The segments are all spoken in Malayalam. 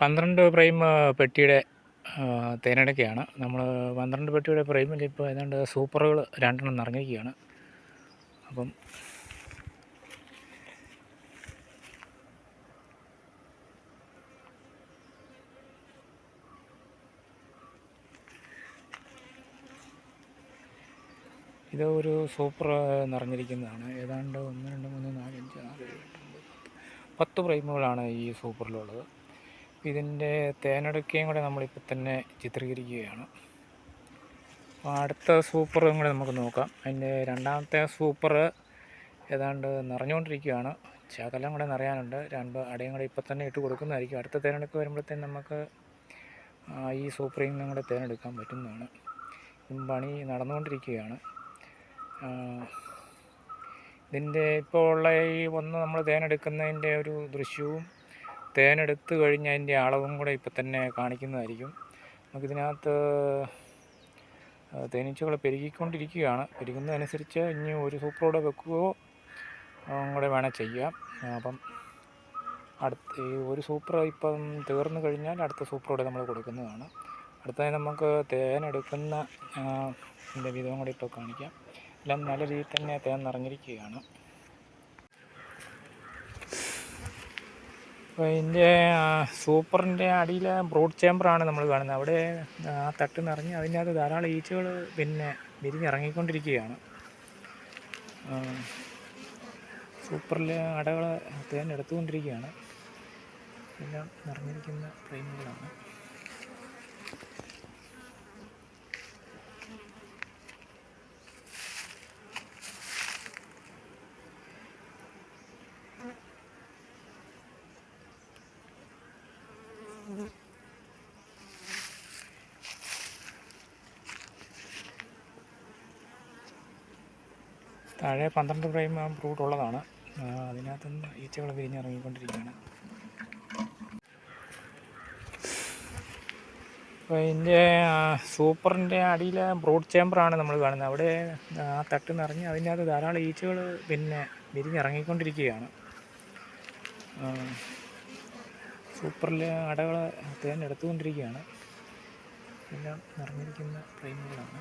പന്ത്രണ്ട് പ്രൈം പെട്ടിയുടെ തേനടക്കയാണ്. നമ്മൾ പന്ത്രണ്ട് പെട്ടിയുടെ പ്രൈമിൽ ഇപ്പോൾ ഏതാണ്ട് സൂപ്പറുകൾ രണ്ടെണ്ണം നിറഞ്ഞിരിക്കുകയാണ്. അപ്പം ഇത് ഒരു സൂപ്പർ നിറഞ്ഞിരിക്കുന്നതാണ്. ഏതാണ്ട് ഒന്ന് രണ്ട് മൂന്ന് നാല് അഞ്ച് ആറ് ഏഴ് എട്ട് ഒമ്പത് പത്ത് പ്രൈമുകളാണ് ഈ സൂപ്പറിലുള്ളത്. ഇതിന്റെ തേനടുക്കയും കൂടെ നമ്മളിപ്പോൾ തന്നെ ചിത്രീകരിക്കുകയാണ്. അപ്പോൾ അടുത്ത സൂപ്പറും കൂടെ നമുക്ക് നോക്കാം. അതിന്റെ രണ്ടാമത്തെ സൂപ്പർ ഏതാണ്ട് നിറഞ്ഞുകൊണ്ടിരിക്കുകയാണ്. ശകലം കൂടെ നിറയാനുണ്ട്. രണ്ട് അടയും കൂടെ ഇപ്പം തന്നെ ഇട്ട് കൊടുക്കുന്നതായിരിക്കും. അടുത്ത തേനെടുക്ക് വരുമ്പോഴത്തേന് നമുക്ക് ഈ സൂപ്പറിൽ നിന്നും കൂടെ തേനെടുക്കാൻ പറ്റുന്നതാണ്. പണി നടന്നുകൊണ്ടിരിക്കുകയാണ്. ഇതിന്റെ ഇപ്പോൾ ഉള്ള ഈ ഒന്ന് നമ്മൾ തേനെടുക്കുന്നതിന്റെ ഒരു ദൃശ്യവും തേനെടുത്ത് കഴിഞ്ഞ് അതിന്റെ അളവും കൂടെ ഇപ്പം തന്നെ കാണിക്കുന്നതായിരിക്കും. നമുക്കിതിനകത്ത് തേനീച്ചകൾ പെരുകിക്കൊണ്ടിരിക്കുകയാണ്. പെരുകുന്നതനുസരിച്ച് ഇനി ഒരു സൂപ്പറോടെ വെക്കുകയോ കൂടെ വേണം ചെയ്യാം. അപ്പം അടുത്ത ഈ ഒരു സൂപ്പർ ഇപ്പം തീർന്നു കഴിഞ്ഞാൽ അടുത്ത സൂപ്പറോടെ നമ്മൾ കൊടുക്കുന്നതാണ്. അടുത്തതായി നമുക്ക് തേനെടുക്കുന്ന വിധവും കൂടി ഇപ്പോൾ കാണിക്കാം. എല്ലാം നല്ല രീതിയിൽ തന്നെ തേൻ നിറഞ്ഞിരിക്കുകയാണ്. അപ്പോൾ ഇതിന്റെ സൂപ്പറിന്റെ അടിയിലെ ബ്രോഡ് ചേമ്പറാണ് നമ്മൾ കാണുന്നത്. അവിടെ ആ തട്ട് നിറഞ്ഞ് അതിനകത്ത് ധാരാളം ഈച്ചകൾ പിന്നെ വിരിഞ്ഞിറങ്ങിക്കൊണ്ടിരിക്കുകയാണ്. സൂപ്പറിലെ അടകൾ തേൻ എടുത്തുകൊണ്ടിരിക്കുകയാണ്. എല്ലാം നിറഞ്ഞിരിക്കുന്ന ഫ്രെയിമുകളാണ്. താഴെ പന്ത്രണ്ട് ഫ്രെയിം ബ്രൂട്ട് ഉള്ളതാണ്. അതിനകത്ത് അതിനകത്തുനിന്ന് ഈച്ചകൾ വിരിഞ്ഞിറങ്ങിക്കൊണ്ടിരിക്കുകയാണ് അപ്പോൾ ഇതിന്റെ സൂപ്പറിന്റെ അടിയിലെ ബ്രോഡ് ചേമ്പറാണ് നമ്മൾ കാണുന്നത്. അവിടെ ആ തട്ട് നിറഞ്ഞ് അതിനകത്ത് ധാരാളം ഈച്ചകൾ പിന്നെ വിരിഞ്ഞിറങ്ങിക്കൊണ്ടിരിക്കുകയാണ്. സൂപ്പറിലെ അടകൾ തേൻ എടുത്തുകൊണ്ടിരിക്കുകയാണ്. എല്ലാം നിറഞ്ഞിരിക്കുന്ന ഫ്രെയിമുകളാണ്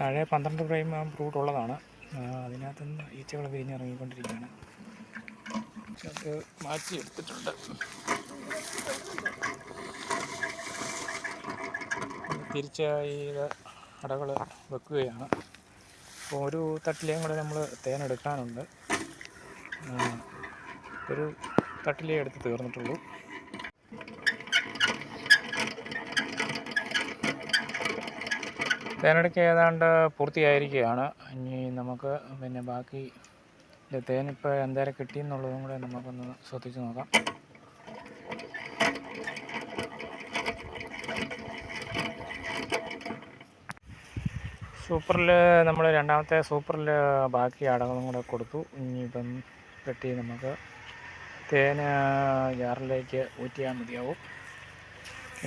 താഴെ പന്ത്രണ്ട് ഫ്രെയിം ബ്രൂട്ട് ഉള്ളതാണ്. അതിനകത്ത് അതിനകത്തുനിന്ന് ഈച്ചകൾ വിരിഞ്ഞിറങ്ങിക്കൊണ്ടിരിക്കുകയാണ് അത് മാറ്റി എടുത്തിട്ടുണ്ട്. തിരിച്ച് ഈ അടകൾ വെക്കുകയാണ്. അപ്പോൾ ഒരു തട്ടിലേയും കൂടെ നമ്മൾ തേൻ എടുക്കാനുണ്ട്. ഒരു തട്ടിലേ എടുത്ത് തീർന്നിട്ടുള്ളൂ. തേനെടുക്ക് ഏതാണ്ട് പൂർത്തിയായിരിക്കുകയാണ്. ഇനി നമുക്ക് പിന്നെ ബാക്കി തേനിപ്പോൾ എന്തേരം കിട്ടിയെന്നുള്ളതും കൂടെ നമുക്കൊന്ന് ശ്രദ്ധിച്ച് നോക്കാം. സൂപ്പറിൽ നമ്മൾ രണ്ടാമത്തെ സൂപ്പറിൽ ബാക്കി അടകളും കൂടെ കൊടുത്തു. ഇനിയിപ്പം പെട്ടി നമുക്ക് തേന് ജാറിലേക്ക് ഊറ്റിയാൽ മതിയാവും.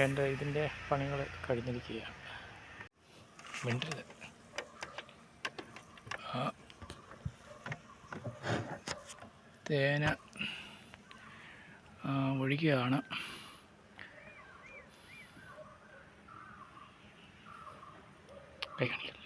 എന്റെ ഇതിന്റെ പണികൾ കഴിഞ്ഞിരിക്കുകയാണ്. മിണ്ടരുത്. തേന ഒഴിക്കുകയാണ്. കൈ കാണിക്കില്ല?